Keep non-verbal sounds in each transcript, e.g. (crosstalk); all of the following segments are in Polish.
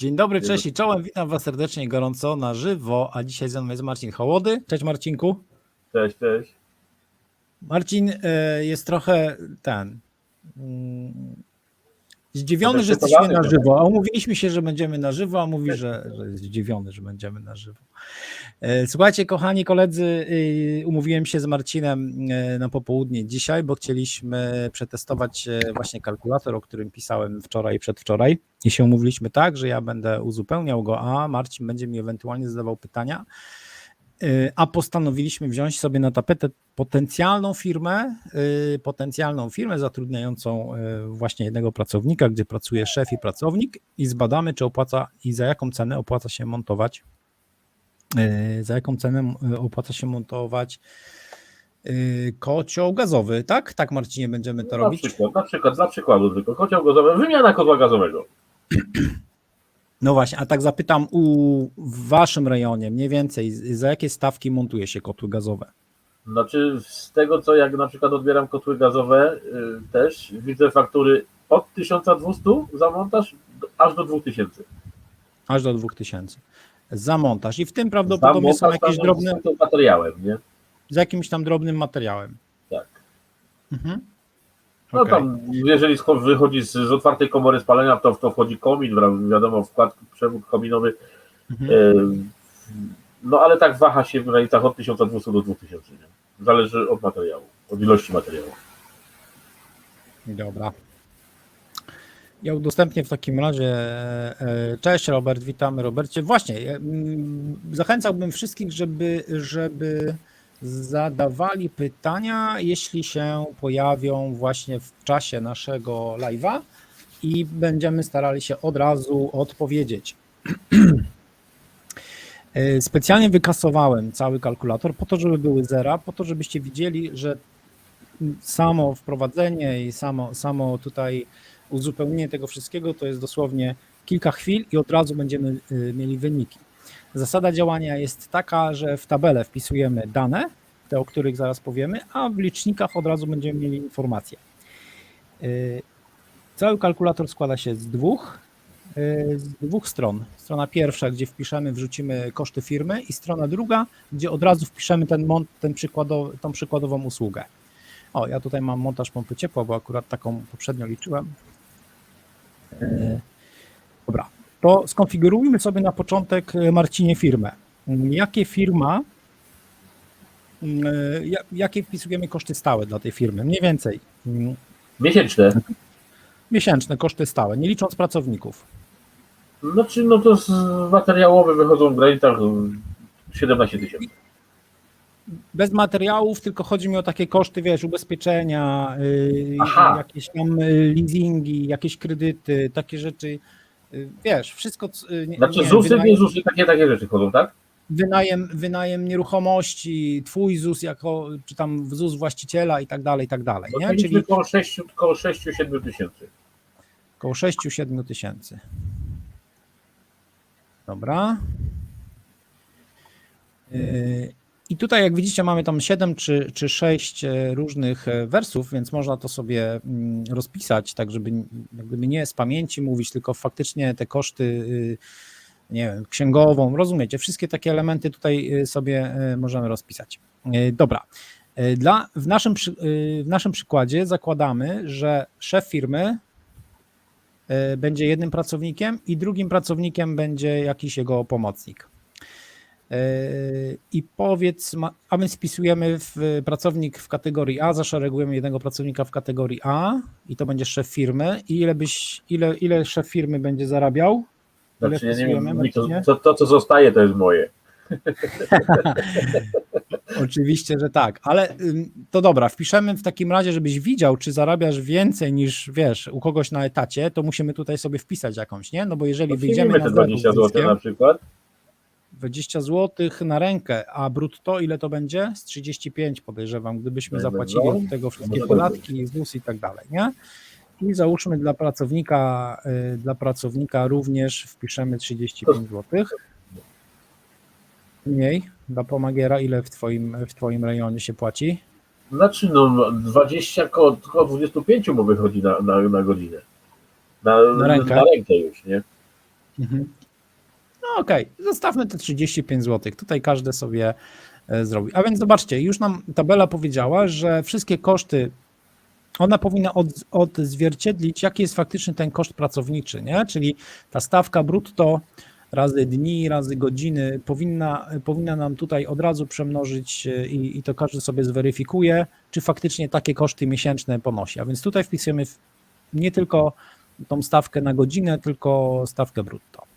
Dzień dobry, cześć i czołem. Witam Was serdecznie i gorąco na żywo, a dzisiaj ze mną jest Marcin Hołody. Cześć Marcinku. Cześć, cześć. Marcin e, jest trochę ten. mm, Zdziwiony, że jesteśmy na żywo. A umówiliśmy się, że będziemy na żywo, a mówi, że, że jest zdziwiony, że będziemy na żywo. E, Słuchajcie, kochani koledzy, y, umówiłem się z Marcinem e, na popołudnie dzisiaj, bo chcieliśmy przetestować e, właśnie kalkulator, o którym pisałem wczoraj i przedwczoraj. I się umówiliśmy tak, że ja będę uzupełniał go, a Marcin będzie mi ewentualnie zadawał pytania. A postanowiliśmy wziąć sobie na tapetę potencjalną firmę, potencjalną firmę zatrudniającą właśnie jednego pracownika, gdzie pracuje szef i pracownik i zbadamy, czy opłaca i za jaką cenę opłaca się montować, za jaką cenę y, opłaca się montować y, kocioł gazowy, tak? Tak Marcinie będziemy to na robić. przykład, na przykład, dla przykładu tylko, kocioł gazowy, wymiana kotła gazowego. (clears throat) No właśnie, a tak zapytam u w waszym rejonie mniej więcej za jakie stawki montuje się kotły gazowe? Znaczy, z tego co jak na przykład odbieram kotły gazowe y, też, widzę faktury od 1200 za montaż do- aż do 2000. Aż do 2000. Za montaż. I w tym prawdopodobnie są jakieś drobne, z materiałem, nie? z jakimś tam drobnym materiałem. Tak. Mhm. No Okej. tam, jeżeli wychodzi z, z otwartej komory spalenia, to, to wchodzi komin, wi- wiadomo, wkład, przewód kominowy, Mhm. y, no ale tak waha się w granicach od 1200 do 2000, nie? Zależy od materiału, od ilości materiału. Dobra. Ja udostępnię w takim razie. e, Cześć Robert, witamy Robercie. Właśnie, e, mm, zachęcałbym wszystkich, żeby, żeby zadawali pytania, jeśli się pojawią właśnie w czasie naszego live'a i będziemy starali się od razu odpowiedzieć. E, Specjalnie wykasowałem cały kalkulator po to, żeby były zera, po to, żebyście widzieli, że samo wprowadzenie i samo, samo tutaj uzupełnienie tego wszystkiego to jest dosłownie kilka chwil i od razu będziemy y, mieli wyniki. Zasada działania jest taka, że w tabelę wpisujemy dane, te o których zaraz powiemy, a w licznikach od razu będziemy mieli informacje. Y, Cały kalkulator składa się z dwóch, y, z dwóch stron. Strona pierwsza, gdzie wpiszemy, wrzucimy koszty firmy i strona druga, gdzie od razu wpiszemy ten, ten przykładowy, tą przykładową usługę. O, ja tutaj mam montaż pompy ciepła, bo akurat taką poprzednio liczyłem. E, Dobra, to skonfigurujmy sobie na początek, e, Marcinie, firmę. Mm, Jakie firma, mm, e, ja- jakie wpisujemy koszty stałe dla tej firmy? Mniej więcej. mm, Miesięczne. Miesięczne koszty stałe, nie licząc pracowników. Znaczy, no to z materiałowe wychodzą w granicach mm, 17 tysięcy. Bez materiałów, tylko chodzi mi o takie koszty, wiesz, ubezpieczenia, yy, Aha. jakieś tam yy, leasingi, jakieś kredyty, takie rzeczy. Yy, Wiesz, wszystko. nie- Znaczy, nie ZUSy, wynajem- nie ZUSy, takie, takie rzeczy chodzą, tak? wynajem, wynajem nieruchomości, twój ZUS jako, czy tam ZUS właściciela i tak dalej, i tak dalej, nie? Czyli liczmy koło 6, koło 6-7 tysięcy. około 6-7 tysięcy. Dobra. Yy, I tutaj, jak widzicie, mamy tam 7 czy, czy 6 e, różnych e, wersów, więc można to sobie mm, rozpisać, tak żeby n- jak gdyby nie z pamięci mówić, tylko faktycznie te koszty, y, nie wiem, księgową, rozumiecie, wszystkie takie elementy tutaj y, sobie y, możemy rozpisać. Y, Dobra. Dla, w, naszym, w naszym przykładzie zakładamy, że szef firmy będzie jednym pracownikiem i drugim pracownikiem będzie jakiś jego pomocnik. Yy, I powiedz, a my spisujemy w pracownik w kategorii A, zaszeregujemy jednego pracownika w kategorii A i to będzie szef firmy. I ile byś, ile, ile szef firmy będzie zarabiał? Ile Znaczy, nie mi to, to, to, co zostaje, to jest moje. (laughs) Oczywiście, że tak, ale to dobra, wpiszemy w takim razie, żebyś widział, czy zarabiasz więcej niż, wiesz, u kogoś na etacie, to musimy tutaj sobie wpisać jakąś, nie? No bo jeżeli wyjdziemy Przyjmijmy na te 20 zł na przykład. 20 zł na rękę, a brutto ile to będzie? Z 35 podejrzewam, gdybyśmy No, zapłacili no, od tego wszystkie no, podatki, ZUS i tak dalej, nie? I załóżmy dla pracownika, y, dla pracownika również wpiszemy 35 zł. Mniej dla pomagiera ile w twoim, w twoim rejonie się płaci? Znaczy, no 20 koło, koło 25 mu wychodzi na, na, na godzinę. Na, Na rękę? na rękę już, nie? Mhm. No okej, zostawmy te 35 zł. Tutaj każdy sobie e, zrobi. A więc zobaczcie, już nam tabela powiedziała, że wszystkie koszty, ona powinna od, odzwierciedlić, jaki jest faktyczny ten koszt pracowniczy, nie? Czyli ta stawka brutto razy dni, razy godziny powinna, powinna nam tutaj od razu przemnożyć e, i, i to każdy sobie zweryfikuje, czy faktycznie takie koszty miesięczne ponosi. A więc tutaj wpisujemy nie tylko tą stawkę na godzinę, tylko stawkę brutto.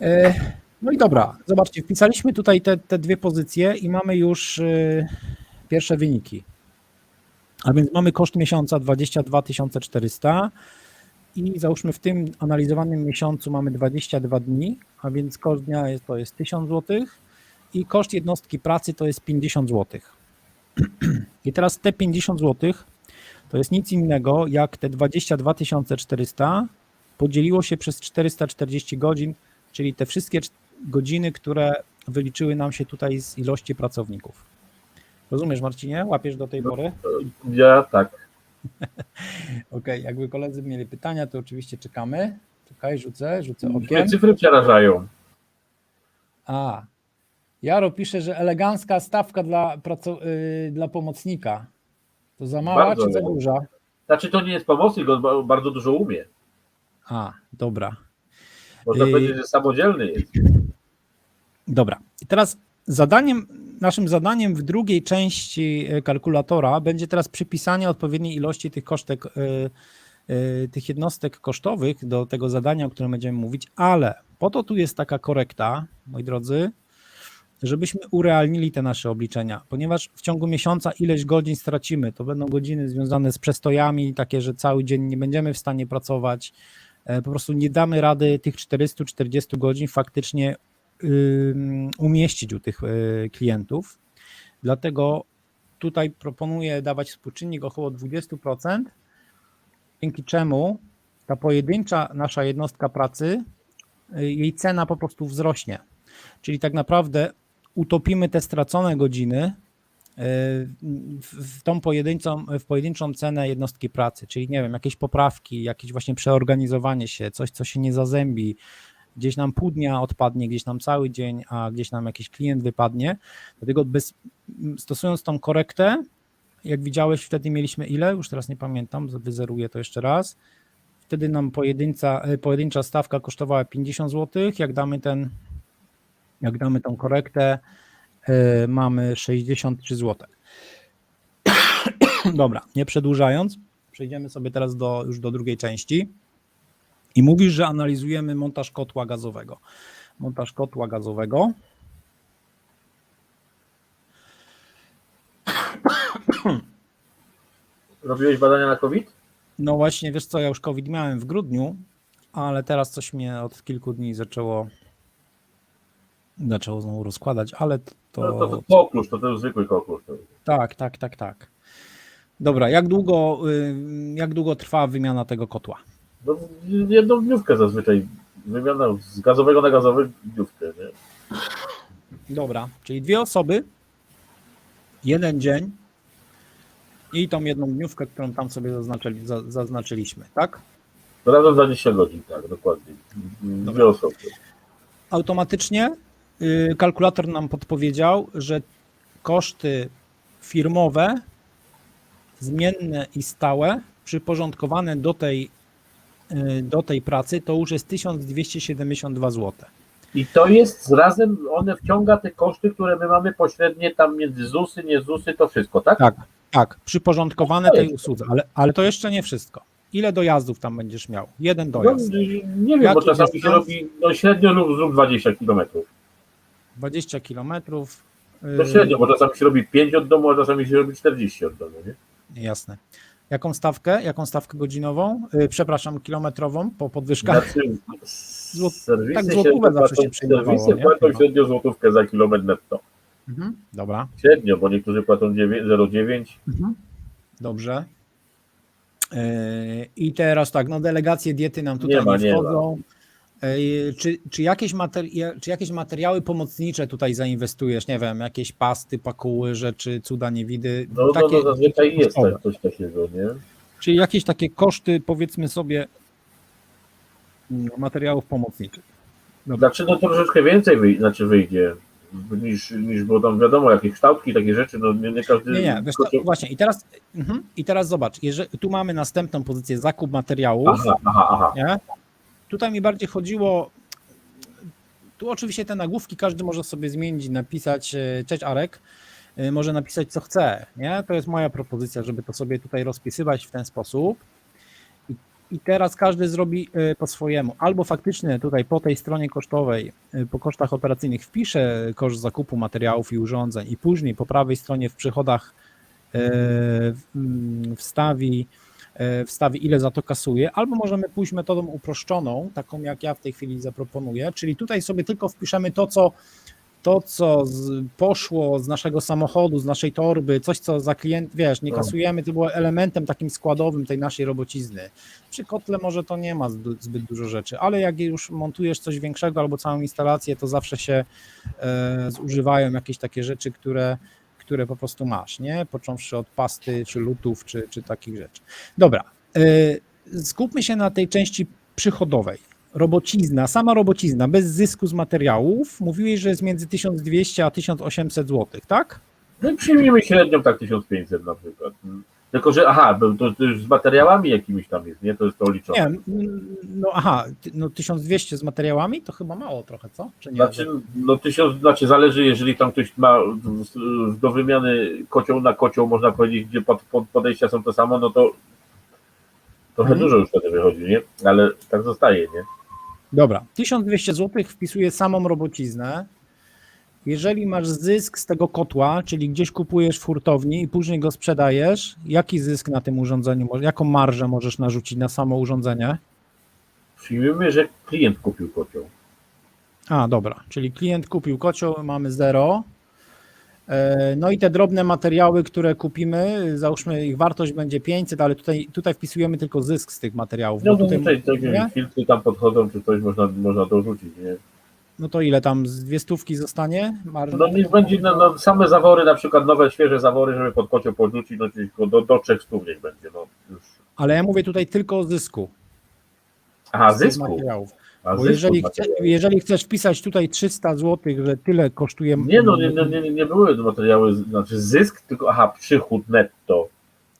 E, No i dobra, zobaczcie, wpisaliśmy tutaj te, te dwie pozycje i mamy już e, pierwsze wyniki. A więc mamy koszt miesiąca 22 400 i załóżmy w tym analizowanym miesiącu mamy 22 dni, a więc koszt dnia jest, to jest 1000 zł i koszt jednostki pracy to jest 50 zł. (clears throat) I teraz te 50 zł to jest nic innego jak te 22 400 podzieliło się przez 440 godzin, czyli te wszystkie godziny, które wyliczyły nam się tutaj z ilości pracowników. Rozumiesz, Marcinie? Łapiesz do tej pory? Ja tak. (laughs) Okej, jakby koledzy mieli pytania, to oczywiście czekamy. Czekaj, rzucę, rzucę okiem. cyfry przerażają. A, Jaro pisze, że elegancka stawka dla, praco- y, dla pomocnika. To za mała Bardzo czy za duża? Znaczy to nie jest pomocnik, on ba- bardzo dużo umie. A, dobra. Można powiedzieć, że samodzielny jest. Dobra. I teraz zadaniem, naszym zadaniem w drugiej części e, kalkulatora będzie teraz przypisanie odpowiedniej ilości tych kosztek, e, e, tych jednostek kosztowych do tego zadania, o którym będziemy mówić, ale po to tu jest taka korekta, moi drodzy, żebyśmy urealnili te nasze obliczenia, ponieważ w ciągu miesiąca ileś godzin stracimy. To będą godziny związane z przestojami, takie, że cały dzień nie będziemy w stanie pracować. E, Po prostu nie damy rady tych 440 godzin faktycznie umieścić u tych y, klientów. Dlatego tutaj proponuję dawać współczynnik około 20%, dzięki czemu ta pojedyncza nasza jednostka pracy, y, jej cena po prostu wzrośnie. Czyli tak naprawdę utopimy te stracone godziny w, w tą pojedynczą, w pojedynczą cenę jednostki pracy, czyli nie wiem, jakieś poprawki, jakieś właśnie przeorganizowanie się, coś, co się nie zazębi, gdzieś nam pół dnia odpadnie, gdzieś nam cały dzień, a gdzieś nam jakiś klient wypadnie. Dlatego bez, stosując tą korektę, jak widziałeś, wtedy mieliśmy ile? Już teraz nie pamiętam, wyzeruję to jeszcze raz. Wtedy nam pojedyncza, e, pojedyncza stawka kosztowała 50 zł. Jak damy ten, jak damy tą korektę, e, mamy 63 zł. (clears throat) Dobra, nie przedłużając, przejdziemy sobie teraz do, już do drugiej części. I mówisz, że analizujemy montaż kotła gazowego. Montaż kotła gazowego. (clears throat) Robiłeś badania na COVID? No właśnie, wiesz co, ja już COVID miałem w grudniu, ale teraz coś mnie od kilku dni zaczęło zaczęło znowu rozkładać, ale to, No, to, to koklusz, to ten zwykły koklusz. To- tak, tak, tak, tak. Dobra, jak długo, y, jak długo trwa wymiana tego kotła? No, jedną dniówkę zazwyczaj. Wymiana z gazowego na gazowy dniówkę. Nie? Dobra, czyli dwie osoby, jeden dzień i tą jedną dniówkę, którą tam sobie zaznaczyli, za, zaznaczyliśmy, tak? Razem 20 godzin, tak, dokładnie. Dwie Dobra. osoby. automatycznie kalkulator nam podpowiedział, że koszty firmowe, zmienne i stałe, przyporządkowane do tej, y, do tej pracy, to już jest 1272 zł. I to jest razem, one wciąga te koszty, które my mamy pośrednie tam między ZUSy, nie ZUSy, to wszystko, tak? Tak, tak, przyporządkowane To tej usłudze, ale, ale to jeszcze nie wszystko. Ile dojazdów tam będziesz miał? Jeden No, dojazd. nie wiem, Jaki bo czasami się robi no, średnio lub zrób 20 km. 20 kilometrów. To y, średnio, bo czasami się robi 5 od domu, a czasami się robi 40 od domu, nie? Jasne. Jaką stawkę? Jaką stawkę godzinową? Y, Przepraszam, kilometrową po podwyżkach? Znaczy, Złot- tak się złotówę zawsze się przyjmowało, Serwisy nie? płacą średnio złotówkę za kilometr netto. Mhm, dobra. Średnio, bo niektórzy płacą 9 0,9. Mhm. Dobrze. Yy, I teraz tak, no delegacje diety nam tutaj Nie ma, nie nie wchodzą. Yy, Czy, czy, jakieś materia- czy jakieś materiały pomocnicze tutaj zainwestujesz? Nie wiem, jakieś pasty, pakuły, rzeczy, cuda, niewidy. No, no, no zazwyczaj jest tak, coś takiego, nie? Czyli jakieś takie koszty, powiedzmy sobie, mm, materiałów pomocniczych. Znaczy no troszeczkę więcej wyjdzie, znaczy wyjdzie niż, niż bo tam wiadomo, jakieś kształtki, takie rzeczy, no nie, nie każdy... Nie, nie, wiesz co, właśnie i teraz, mhm, i teraz zobacz, jeżeli, tu mamy następną pozycję, zakup materiałów, Aha, aha, aha. nie? Tutaj mi bardziej chodziło, tu oczywiście te nagłówki każdy może sobie zmienić, napisać, e, cześć Arek, e, może napisać co chce, nie? To jest moja propozycja, żeby to sobie tutaj rozpisywać w ten sposób. I, i teraz każdy zrobi e, po swojemu. Albo faktycznie tutaj po tej stronie kosztowej, po kosztach operacyjnych wpisze koszt zakupu materiałów i urządzeń i później po prawej stronie w przychodach mm, wstawi wstawi, ile za to kasuje, albo możemy pójść metodą uproszczoną, taką jak ja w tej chwili zaproponuję, czyli tutaj sobie tylko wpiszemy to, co to, co z, poszło z naszego samochodu, z naszej torby, coś, co za klient, wiesz, nie No. kasujemy, to było elementem takim składowym tej naszej robocizny. Przy kotle może to nie ma zbyt, zbyt dużo rzeczy, ale jak już montujesz coś większego albo całą instalację, to zawsze się e, zużywają jakieś takie rzeczy, które, które po prostu masz, nie? Począwszy od pasty, czy lutów, czy, czy takich rzeczy. Dobra, y, skupmy się na tej części przychodowej. Robocizna, sama robocizna, bez zysku z materiałów, mówiłeś, że jest między 1200 a 1800 zł, tak? No przyjmijmy średnią tak 1500 na przykład. Tylko, że aha, to, to już z materiałami jakimiś tam jest, nie? To jest to liczone. Nie, no aha, no 1200 z materiałami to chyba mało trochę, co? Czy nie? Znaczy, no tysiąc, znaczy zależy, jeżeli tam ktoś ma do wymiany kocioł na kocioł, można powiedzieć, gdzie pod, pod podejścia są to samo, no to trochę Mhm. dużo już wtedy wychodzi, nie? Ale tak zostaje, nie? Dobra, 1200 zł wpisuje samą robociznę. Jeżeli masz zysk z tego kotła, czyli gdzieś kupujesz w hurtowni i później go sprzedajesz, jaki zysk na tym urządzeniu, jaką marżę możesz narzucić na samo urządzenie? Przyjmijmy, że klient kupił kocioł. A, dobra, czyli klient kupił kocioł, mamy zero. E, No i te drobne materiały, które kupimy, załóżmy ich wartość będzie 500, ale tutaj, tutaj wpisujemy tylko zysk z tych materiałów. No tutaj, tutaj takie filtry tam podchodzą, czy coś można, można dorzucić, nie? No to ile tam, z dwie stówki zostanie? Marża? No niech będzie no, no, same zawory, na przykład nowe, świeże zawory, żeby pod kocioł podrzucić, no czyli tylko do, do 300 niech będzie, no już. Ale ja mówię tutaj tylko o zysku. Aha, z zysku. materiałów. A Bo zysku jeżeli, chce, jeżeli chcesz wpisać tutaj 300 zł, że tyle kosztuje. Nie no, nie, nie, nie, nie były materiały, znaczy zysk, tylko aha, przychód netto.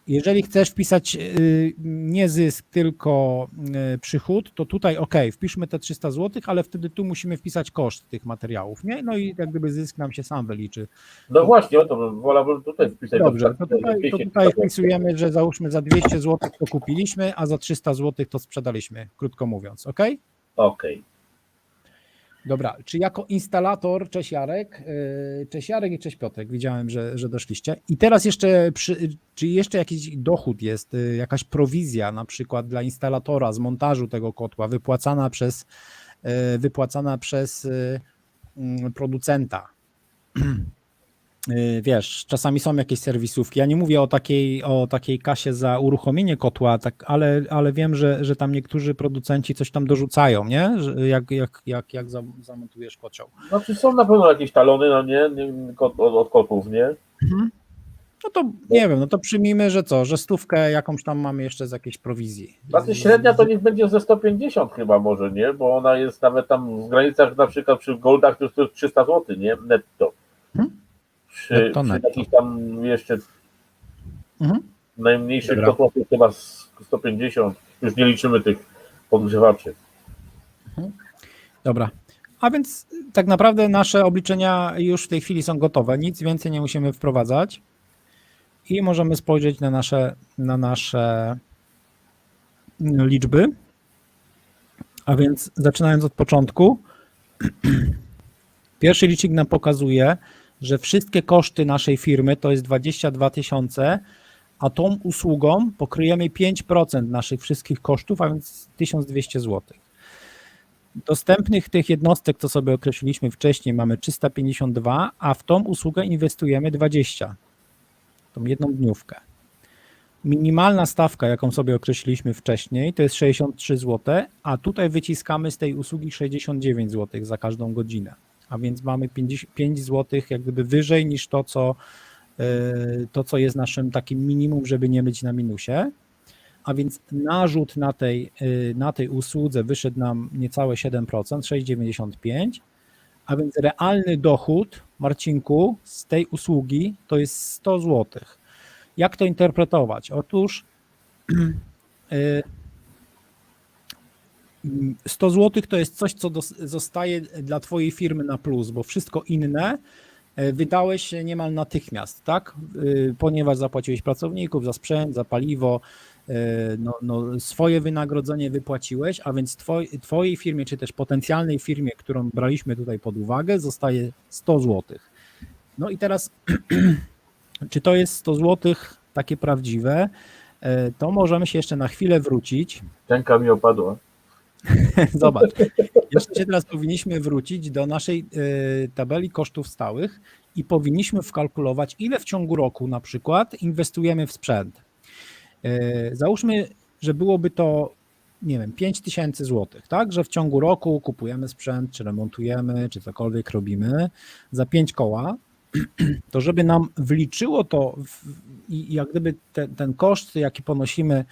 Jeżeli chcesz wpisać y, nie zysk, tylko y, przychód, to tutaj ok, wpiszmy te 300 zł, ale wtedy tu musimy wpisać koszt tych materiałów, nie? No i jak gdyby zysk nam się sam wyliczy. No właśnie, o to wolałbym tutaj wpisać. Dobrze, to tutaj, to 200 tutaj wpisujemy, że załóżmy za 200 zł to kupiliśmy, a za 300 zł to sprzedaliśmy, krótko mówiąc, ok? Okej. Dobra, czy jako instalator, cześć Jarek, yy, cześć Jarek i cześć Piotrek, widziałem, że, że doszliście. I teraz jeszcze, przy, czy jeszcze jakiś dochód jest, yy, jakaś prowizja na przykład dla instalatora z montażu tego kotła wypłacana przez, yy, wypłacana przez mm, producenta? (clears throat) Yy, Wiesz, czasami są jakieś serwisówki. Ja nie mówię o takiej, o takiej kasie za uruchomienie kotła, tak, ale, ale wiem, że, że tam niektórzy producenci coś tam dorzucają, nie? Że jak, jak, jak, jak zam- zamontujesz kocioł. Znaczy są na pewno jakieś talony, no nie, od, od kotów, nie? No to nie wiem, no to przyjmijmy, że co, że stówkę jakąś tam mamy jeszcze z jakiejś prowizji. Znaczy średnia to niech będzie ze 150 chyba może, nie? Bo ona jest nawet tam w granicach na przykład przy goldach to jest to 300 zł, nie? Netto. Mhm. Przy, Netto, przy takich tam jeszcze Mhm. najmniejszych Dobra. kotłach chyba z 150, już nie liczymy tych podgrzewaczy. Dobra. A więc tak naprawdę nasze obliczenia już w tej chwili są gotowe, nic więcej nie musimy wprowadzać i możemy spojrzeć na nasze, na nasze mm, liczby. A więc zaczynając od początku, (clears throat) pierwszy licznik nam pokazuje, że wszystkie koszty naszej firmy to jest 22 tysiące, a tą usługą pokryjemy 5% naszych wszystkich kosztów, a więc 1200 zł. Dostępnych tych jednostek, co sobie określiliśmy wcześniej, mamy 352, a w tą usługę inwestujemy 20, tą jedną dniówkę. Minimalna stawka, jaką sobie określiliśmy wcześniej, to jest 63 zł, a tutaj wyciskamy z tej usługi 69 zł za każdą godzinę. A więc mamy 50, 5 zł jak gdyby wyżej niż to, co, yy, to, co jest naszym takim minimum, żeby nie być na minusie. a więc narzut na tej, y, na tej usłudze wyszedł nam niecałe 7%, 6,95%, a więc realny dochód, Marcinku, z tej usługi to jest 100 zł. Jak to interpretować? Otóż y, (clears throat) 100 zł to jest coś, co zostaje dla Twojej firmy na plus, bo wszystko inne e, wydałeś niemal natychmiast, tak? Y, Ponieważ zapłaciłeś pracowników za sprzęt, za paliwo, e, no, no, swoje wynagrodzenie wypłaciłeś, a więc twoj, Twojej firmie, czy też potencjalnej firmie, którą braliśmy tutaj pod uwagę, zostaje 100 zł. No i teraz, (clears throat) czy to jest 100 zł takie prawdziwe? E, To możemy się jeszcze na chwilę wrócić. Tenka mi opadła. (laughs) Zobacz, jeszcze się teraz powinniśmy wrócić do naszej y, tabeli kosztów stałych i powinniśmy wkalkulować, ile w ciągu roku na przykład inwestujemy w sprzęt. Y, Załóżmy, że byłoby to, nie wiem, 5 tysięcy złotych, tak? Że w ciągu roku kupujemy sprzęt, czy remontujemy, czy cokolwiek robimy za 5 koła, (clears throat) to żeby nam wliczyło to w, i jak gdyby te, ten koszt, jaki ponosimy,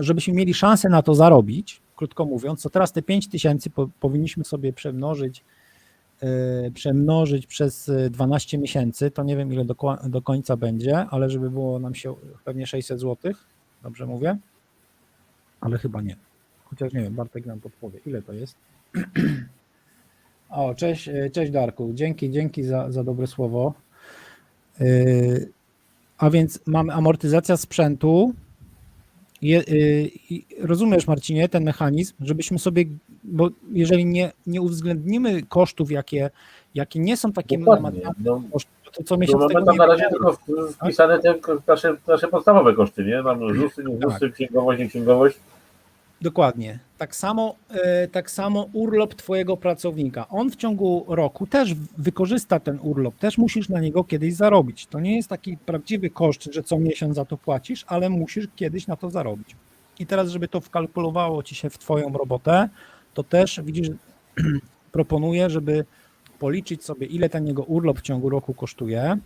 żebyśmy mieli szansę na to zarobić, krótko mówiąc, to teraz te 5 tysięcy po, powinniśmy sobie przemnożyć, yy, przemnożyć przez y, 12 miesięcy, to nie wiem ile do, do końca będzie, ale żeby było nam się pewnie 600 zł, dobrze mówię? Ale chyba nie. Chociaż nie wiem, Bartek nam podpowie, ile to jest. (clears throat) O, cześć, y, cześć Darku, dzięki, dzięki za, za dobre słowo. A więc mamy amortyzacja sprzętu. Je, y, rozumiesz, Marcinie, ten mechanizm, żebyśmy sobie, bo jeżeli nie, nie uwzględnimy kosztów, jakie, jakie nie są takie namacalne No, koszty, to co miesiąc mamy tego tam nie na razie tylko w- wpisane te nasze, nasze podstawowe koszty, nie? Mamy ZUSy, nie Tak. ZUSy, księgowość, nie księgowość. Dokładnie. Tak samo, e, tak samo urlop twojego pracownika. On w ciągu roku też wykorzysta ten urlop, też musisz na niego kiedyś zarobić. To nie jest taki prawdziwy koszt, że co miesiąc za to płacisz, ale musisz kiedyś na to zarobić. I teraz, żeby to wkalkulowało ci się w twoją robotę, to też widzisz, (clears throat) proponuję, żeby policzyć sobie, ile ten jego urlop w ciągu roku kosztuje,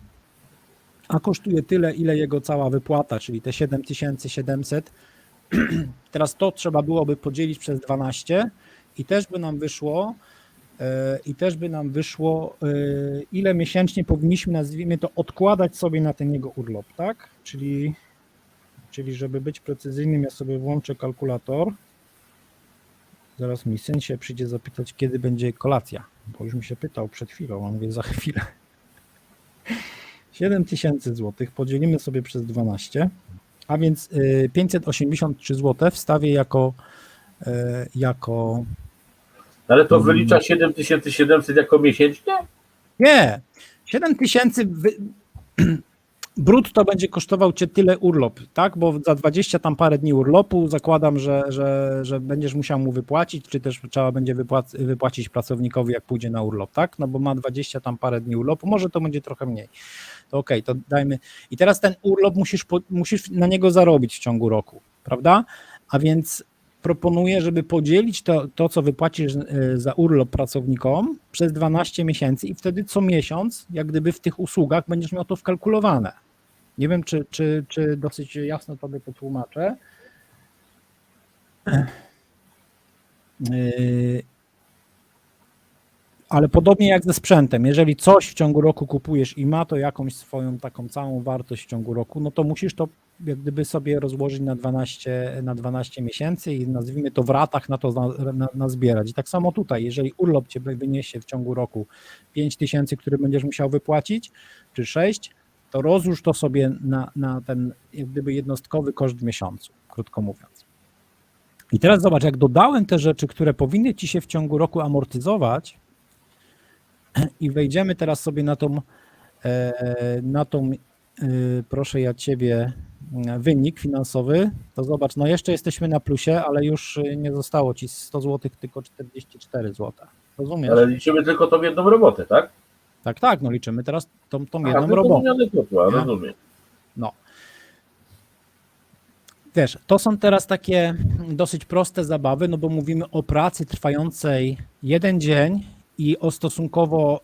a kosztuje tyle, ile jego cała wypłata, czyli te 7700 (clears throat) Teraz to trzeba byłoby podzielić przez 12 i też by nam wyszło, e, i też by nam wyszło, e, ile miesięcznie powinniśmy, nazwijmy to, odkładać sobie na ten jego urlop, tak? Czyli, czyli żeby być precyzyjnym, ja sobie włączę kalkulator. Zaraz mi syn się przyjdzie zapytać, kiedy będzie kolacja, bo już mi się pytał przed chwilą, a mówię za chwilę. (laughs) 7 tysięcy złotych podzielimy sobie przez 12, a więc y, 583 zł wstawię jako, y, jako Ale to Mm. wylicza 7700 jako miesięcznie? Nie, 7 tysięcy wy... (clears throat) brutto będzie kosztował cię tyle urlop, tak? Bo za 20 tam parę dni urlopu zakładam, że, że, że będziesz musiał mu wypłacić, czy też trzeba będzie wypłac... wypłacić pracownikowi, jak pójdzie na urlop, tak? No bo ma 20 tam parę dni urlopu, może to będzie trochę mniej. To okej, to dajmy. I teraz ten urlop musisz, musisz na niego zarobić w ciągu roku, prawda? A więc proponuję, żeby podzielić to, to co wypłacisz e, za urlop pracownikom przez 12 miesięcy i wtedy co miesiąc, jak gdyby w tych usługach będziesz miał to wkalkulowane. Nie wiem, czy, czy, czy dosyć jasno tobie to tłumaczę. Yy, Ale podobnie jak ze sprzętem, jeżeli coś w ciągu roku kupujesz i ma to jakąś swoją taką całą wartość w ciągu roku, no to musisz to jak gdyby sobie rozłożyć na 12, na 12 miesięcy i nazwijmy to w ratach na to na, na, na zbierać. I tak samo tutaj, jeżeli urlop cię wyniesie w ciągu roku 5 tysięcy, który będziesz musiał wypłacić, czy 6, to rozłóż to sobie na, na ten jak gdyby jednostkowy koszt w miesiącu, krótko mówiąc. I teraz zobacz, jak dodałem te rzeczy, które powinny ci się w ciągu roku amortyzować i wejdziemy teraz sobie na tą, e, na tą e, proszę ja ciebie, wynik finansowy, to zobacz, no jeszcze jesteśmy na plusie, ale już e, nie zostało ci 100 zł, tylko 44 zł. Rozumiesz? Ale liczymy tylko tą jedną robotę, tak? Tak, tak, no liczymy teraz tą, tą A, jedną tylko robotę. kotła, rozumiem. Wiesz, to są teraz takie dosyć proste zabawy, no bo mówimy o pracy trwającej jeden dzień i o stosunkowo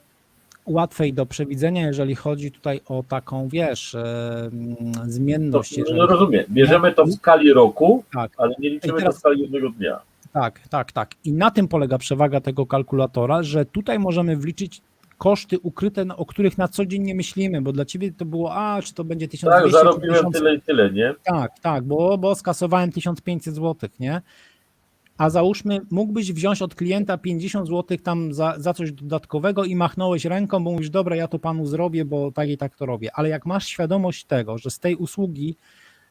łatwej do przewidzenia, jeżeli chodzi tutaj o taką, wiesz, e, mm, To, zmienność. no rozumiem, bierzemy to w skali roku, Tak. ale nie liczymy teraz- to w skali jednego dnia. Tak, tak, tak. I na tym polega przewaga tego kalkulatora, że tutaj możemy wliczyć koszty ukryte, o których na co dzień nie myślimy, bo dla ciebie to było, a czy to będzie 1200 Tak, zarobiłem 1000, tyle i tyle, nie? Tak, tak, bo, bo skasowałem 1500 zł, nie? A załóżmy, mógłbyś wziąć od klienta 50 zł tam za, za coś dodatkowego i machnąłeś ręką, bo mówisz, dobra, ja to panu zrobię, bo tak i tak to robię. Ale jak masz świadomość tego, że z tej usługi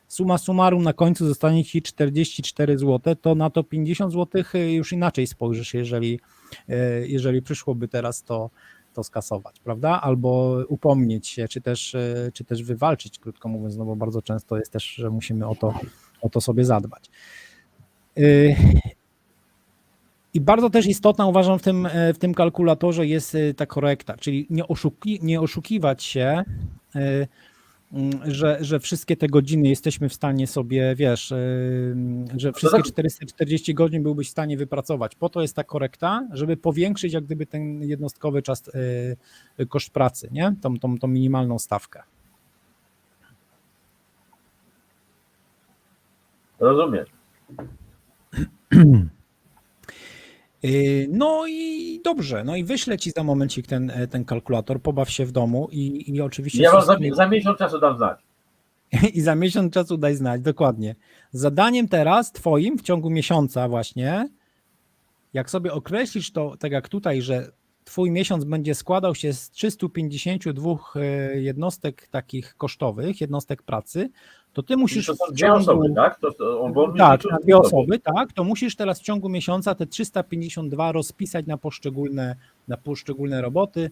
suma summarum na końcu zostanie ci 44 zł, to na to 50 zł już inaczej spojrzysz, jeżeli, e, jeżeli przyszłoby teraz to, to skasować, prawda? Albo upomnieć się, czy też, e, czy też wywalczyć, krótko mówiąc, no bo bardzo często jest też, że musimy o to, o to sobie zadbać. I bardzo też istotna uważam w tym, e, w tym kalkulatorze jest e, ta korekta, czyli nie, oszuki, nie oszukiwać się, e, mm, że, że wszystkie te godziny jesteśmy w stanie sobie, wiesz, e, że wszystkie tak- 440 godzin byłbyś w stanie wypracować. Po to jest ta korekta, żeby powiększyć jak gdyby ten jednostkowy czas, koszt pracy, nie? Tą, tą, tą minimalną stawkę. Rozumiem. (clears throat) Yy, No i dobrze, no i wyślę ci za momencik ten, e, ten kalkulator, pobaw się w domu i, i oczywiście Ja wam za, za miesiąc czasu dam znać. (laughs) i za miesiąc czasu daj znać, dokładnie. Zadaniem teraz twoim w ciągu miesiąca właśnie, jak sobie określisz to, tak jak tutaj, że twój miesiąc będzie składał się z 352 e, jednostek takich kosztowych, jednostek pracy, to ty musisz To są dwie ciągu- osoby, tak? To, to, on, tak, na dwie dwie osoby, tak, to musisz teraz w ciągu miesiąca te 352 rozpisać na poszczególne, na poszczególne roboty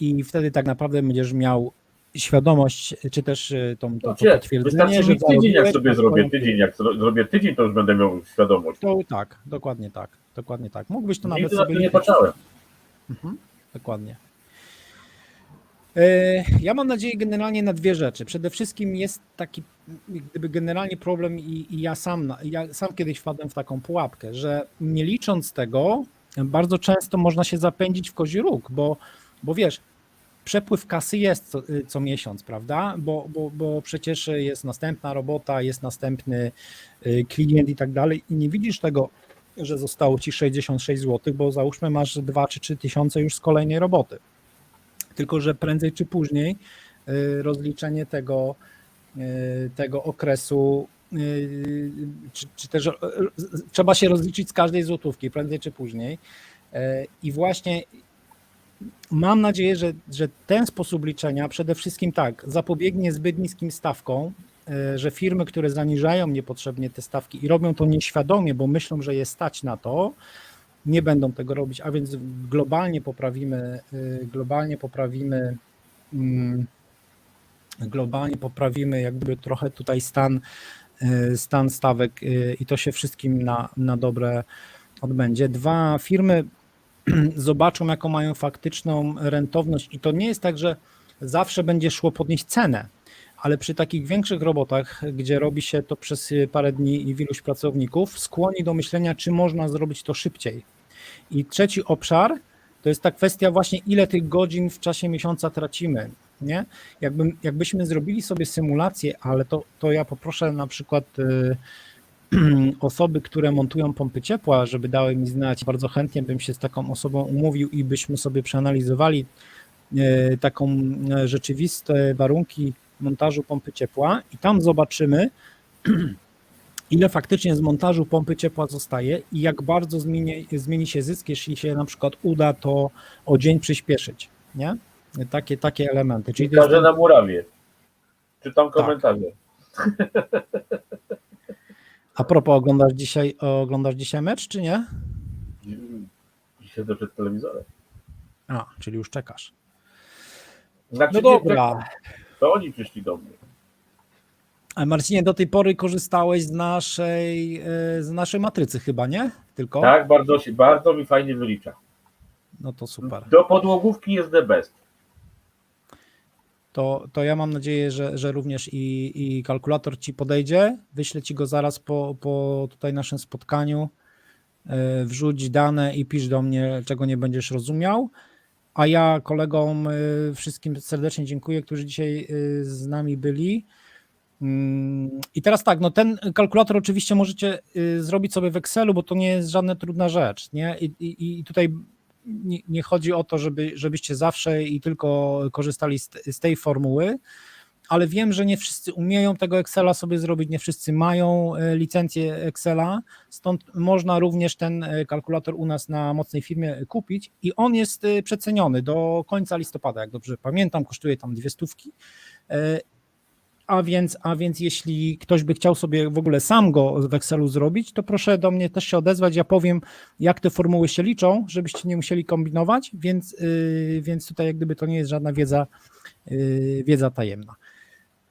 i wtedy tak naprawdę będziesz miał świadomość, czy też y, tą, to, Gdzie? potwierdzenie, Wystarczy mi tydzień, jak sobie zrobię tydzień. Jak zro- zrobię tydzień, to już będę miał świadomość. To tak, dokładnie tak, dokładnie tak. Mógłbyś to nawet Nigdy sobie nie patrzałem. Mhm, dokładnie. E, Ja mam nadzieję generalnie na dwie rzeczy. Przede wszystkim jest taki gdyby generalnie problem i, i ja sam, ja sam kiedyś wpadłem w taką pułapkę, że nie licząc tego, bardzo często można się zapędzić w kozi róg, bo, bo wiesz, przepływ kasy jest co, co miesiąc, prawda? Bo, bo, bo przecież jest następna robota, jest następny y, klient i tak dalej i nie widzisz tego, że zostało ci 66 zł, bo załóżmy masz 2 czy 3 tysiące już z kolejnej roboty. Tylko, że prędzej czy później y, rozliczenie tego, y, tego okresu, y, czy, czy też y, trzeba się rozliczyć z każdej złotówki, prędzej czy później. I właśnie mam nadzieję, że, że ten sposób liczenia przede wszystkim tak zapobiegnie zbyt niskim stawkom, że firmy, które zaniżają niepotrzebnie te stawki i robią to nieświadomie, bo myślą, że je stać na to, nie będą tego robić, a więc globalnie poprawimy, globalnie poprawimy, mm, globalnie poprawimy jak gdyby trochę tutaj stan, y, stan stawek y, i to się wszystkim na, na dobre odbędzie. Dwa, firmy (clears throat) zobaczą, jaką mają faktyczną rentowność i to nie jest tak, że zawsze będzie szło podnieść cenę, ale przy takich większych robotach, gdzie robi się to przez parę dni i iluś pracowników, skłoni do myślenia, czy można zrobić to szybciej. I trzeci obszar to jest ta kwestia właśnie, ile tych godzin w czasie miesiąca tracimy. Nie? Jakby, jakbyśmy zrobili sobie symulację, ale to, to ja poproszę na przykład y, (clears throat) osoby, które montują pompy ciepła, żeby dały mi znać. Bardzo chętnie bym się z taką osobą umówił i byśmy sobie przeanalizowali y, taką y, rzeczywiste warunki montażu pompy ciepła i tam zobaczymy, (clears throat) ile faktycznie z montażu pompy ciepła zostaje i jak bardzo zmieni, zmieni się zysk, jeśli się na przykład uda to o dzień przyspieszyć, nie? Takie, takie elementy. Czyli to Każę na murawie. Czytam komentarze. (laughs) A propos, oglądasz dzisiaj, oglądasz dzisiaj mecz, czy nie? I Siedzę przed telewizorem. A, czyli już czekasz. Znaczy, No dobra. To oni przyszli do mnie. A Marcinie, do tej pory korzystałeś z naszej, e, z naszej matrycy chyba, nie? Tylko? Tak, bardzo, się- bardzo mi fajnie wylicza. No to super. Do podłogówki jest the best. To, to ja mam nadzieję, że, że również i, i kalkulator ci podejdzie. Wyślę ci go zaraz po, po tutaj naszym spotkaniu. E, Wrzuć dane i pisz do mnie, czego nie będziesz rozumiał. A ja kolegom y, wszystkim serdecznie dziękuję, którzy dzisiaj y, z nami byli. Mm, I teraz tak, no ten kalkulator oczywiście możecie zrobić sobie w Excelu, bo to nie jest żadna trudna rzecz, nie? I, i, i tutaj nie, nie chodzi o to, żeby, żebyście zawsze i tylko korzystali z, z tej formuły, ale wiem, że nie wszyscy umieją tego Excela sobie zrobić, nie wszyscy mają y, licencję Excela, stąd można również ten y, kalkulator u nas na mocnej firmie kupić i on jest y, przeceniony do końca listopada, jak dobrze pamiętam, kosztuje tam dwie stówki. Y, A więc, a więc jeśli ktoś by chciał sobie w ogóle sam go w Excelu zrobić, to proszę do mnie też się odezwać. Ja powiem, jak te formuły się liczą, żebyście nie musieli kombinować, więc, yy, więc tutaj jak gdyby to nie jest żadna wiedza, yy, wiedza tajemna.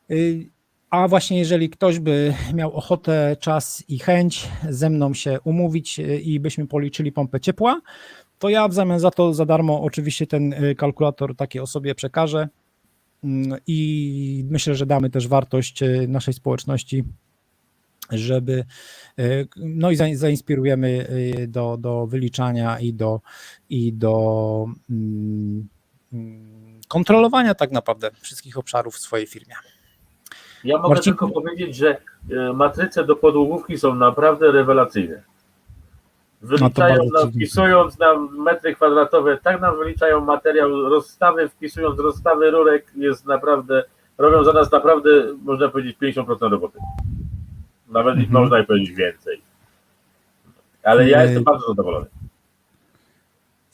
Yy, a właśnie jeżeli ktoś by miał ochotę, czas i chęć ze mną się umówić yy, i byśmy policzyli pompę ciepła, to ja w zamian za to za darmo oczywiście ten yy, kalkulator takiej osobie przekażę. Mm, I myślę, że damy też wartość e, naszej społeczności, żeby e, no i za- zainspirujemy e, do, do wyliczania i do, i do mm, mm, kontrolowania tak naprawdę wszystkich obszarów w swojej firmie. Ja mogę Marcinku- tylko powiedzieć, że matryce do podłogówki są naprawdę rewelacyjne. Wyliczają bardzo nam, wpisując nam metry kwadratowe, tak nam wyliczają materiał, rozstawy, wpisując rozstawy rurek, jest naprawdę, robią za nas naprawdę, można powiedzieć, 50% roboty. Nawet Mhm. można powiedzieć więcej. Ale ja jestem bardzo zadowolony.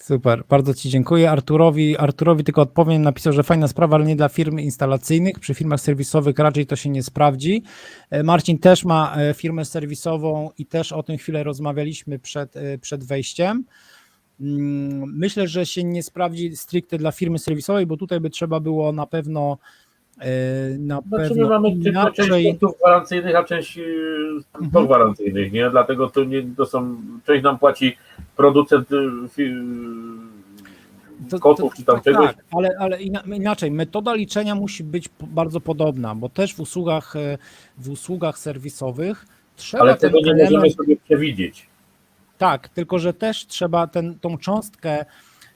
Super, bardzo Ci dziękuję. Arturowi, Arturowi tylko odpowiem, napisał, że fajna sprawa, ale nie dla firm instalacyjnych. Przy firmach serwisowych raczej to się nie sprawdzi. E, Marcin też ma e, firmę serwisową i też o tym chwilę rozmawialiśmy przed, e, przed wejściem. Mm, Myślę, że się nie sprawdzi stricte dla firmy serwisowej, bo tutaj by trzeba było na pewno na Znaczy my pewno mamy tylko część inaczej. punktów gwarancyjnych, a część yy, Mhm. pogwarancyjnych, nie? Dlatego to, nie, to są, część nam płaci producent fi, To- kotów czy tam czegoś. Tak, ale, ale ina- inaczej, metoda liczenia musi być bardzo podobna, bo też w usługach, e, w usługach serwisowych trzeba ale tego nie element, możemy sobie przewidzieć. tak, tylko że też trzeba ten, tą cząstkę,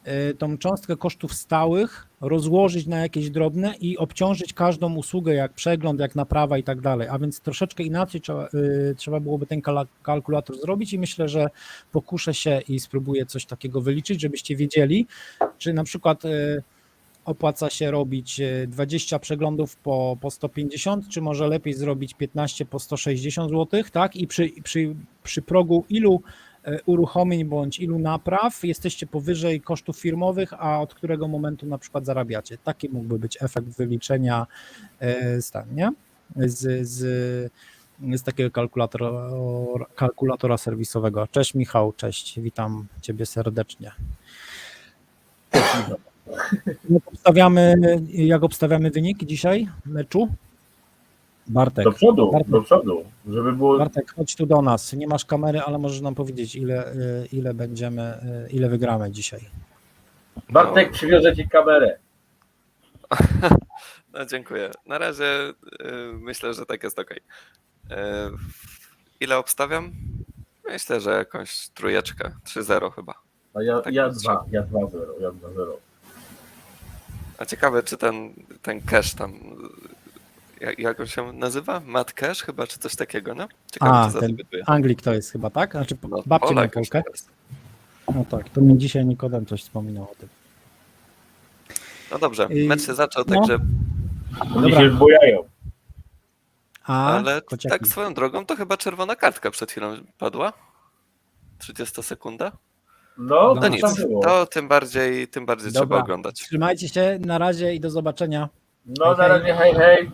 e, tą cząstkę kosztów stałych rozłożyć na jakieś drobne i obciążyć każdą usługę, jak przegląd, jak naprawa i tak dalej. A więc troszeczkę inaczej trzeba, y, trzeba byłoby ten kalkulator zrobić i myślę, że pokuszę się i spróbuję coś takiego wyliczyć, żebyście wiedzieli, czy na przykład y, opłaca się robić y, 20 przeglądów po, po 150, czy może lepiej zrobić 15 po 160 zł, tak? I przy, przy, przy progu ilu uruchomień bądź ilu napraw jesteście powyżej kosztów firmowych, a od którego momentu na przykład zarabiacie. Taki mógłby być efekt wyliczenia e, stan, nie? Z, z, z takiego kalkulatora, kalkulatora serwisowego. Cześć Michał, cześć, witam Ciebie serdecznie. Jak obstawiamy, jak obstawiamy wynik dzisiaj meczu? Bartek. Do przodu, Bartek. do przodu, żeby było... Bartek, chodź tu do nas. Nie masz kamery, ale możesz nam powiedzieć, ile, y, ile będziemy, y, ile wygramy dzisiaj. Bartek przywiozę Ci kamerę. (laughs) No dziękuję. Na razie y, myślę, że tak jest ok. Ile obstawiam? Myślę, że jakąś trójeczkę. 3-0 chyba. A ja, Tak ja jest. dwa, ja 2-0, ja 2-0. A ciekawe, czy ten, ten cash tam. Jak, jak on się nazywa? Matt Cash chyba, czy coś takiego, no? Ciekawe, A, czy ten zadebiutuje. Anglik to jest chyba, tak? Znaczy No, babcia ma Polak już Polkę. teraz. No tak, to mi dzisiaj Nikodem coś wspominał o tym. No dobrze, I- mecz się zaczął, no. także. Oni się zbojają. A, Ale kociaki. tak swoją drogą, to chyba czerwona kartka przed chwilą padła. 30 sekunda. No, No No to nic, tam było. to tym bardziej, tym bardziej Dobra. trzeba oglądać. Trzymajcie się, na razie i do zobaczenia. No, Hej, na hej. razie, hej, hej.